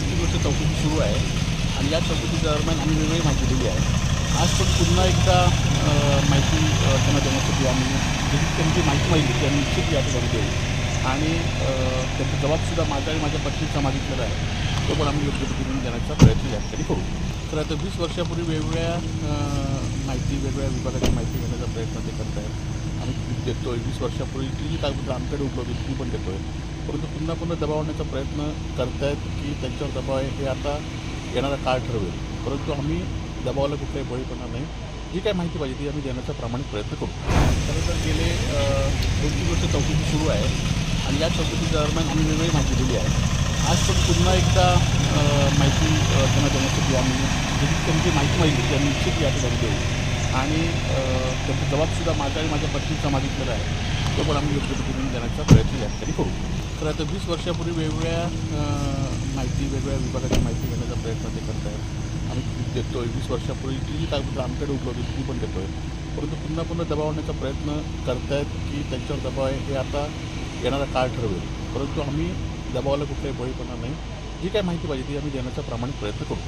दोन चौकशी सुरू आहे आणि या चौकशी दरम्यान आम्ही वेगवेगळी माहिती दिली आहे. आज पण पुन्हा एकदा माहिती त्यांना देण्यासाठी आम्ही त्यांची माहिती माहिती ती आम्ही निश्चित या ठिकाणी देऊ. आणि अ, त्याचा जबाबसुद्धा माझा आणि माझ्या पत्नीचा मागितलेला आहे. तो पण आम्ही योग्य पद्धतीने देण्याचा प्रयत्न या ठिकाणी करू. तर आता वीस वर्षापूर्वी वेगवेगळ्या माहिती वेगवेगळ्या विभागाची माहिती घेण्याचा प्रयत्न ते करत आहेत आम्ही आहे वीस वर्षापूर्वी जी कागदपत्र आमच्याकडे उपलब्ध ती पण देतोय. परंतु पुन्हा पुन्हा दबाव आणण्याचा प्रयत्न करतायत की त्यांच्यावर दबाव आहे हे आता येणारा काळ ठरवेल. परंतु आम्ही दबावाला कुठलाही बळी पडणार नाही. जी काय माहिती पाहिजे ती आम्ही देण्याचा प्रामाणिक प्रयत्न करू. खरं तर गेले दोन तीन वर्ष चौकशी सुरू आहे आणि या चौकशी दरम्यान आम्ही वेगवेगळी माहिती दिली आहे. आज पण पुन्हा एकदा माहिती त्यांना देण्यासाठी आम्ही जी त्यांची माहिती माहिती ती आम्ही निश्चित या ठिकाणी देऊ. आणि त्याचा जबाबसुद्धा माझा आणि माझ्या पत्नीचा मागितलेला आहे तो पण आम्ही योग्य पद्धतीने देण्याचा प्रयत्न या ठिकाणी करू. तर आता वीस वर्षापूर्वी वेगवेगळ्या माहिती वेगवेगळ्या विभागाची माहिती घेण्याचा प्रयत्न ते करत आहेत आम्ही देतोय. वीस वर्षापूर्वी जी कागदपत्र आमच्याकडे उपलब्ध ती पण देतोय. परंतु पुन्हा पुन्हा दबाव आणण्याचा प्रयत्न करतायत की त्यांच्यावर दबाव आहे हे आता येणारा काळ ठरवेल. परंतु आम्ही दबावाला कुठलाही बळी पडणार नाही. जी काय माहिती पाहिजे ती आम्ही देण्याचा प्रामाणिक प्रयत्न करू.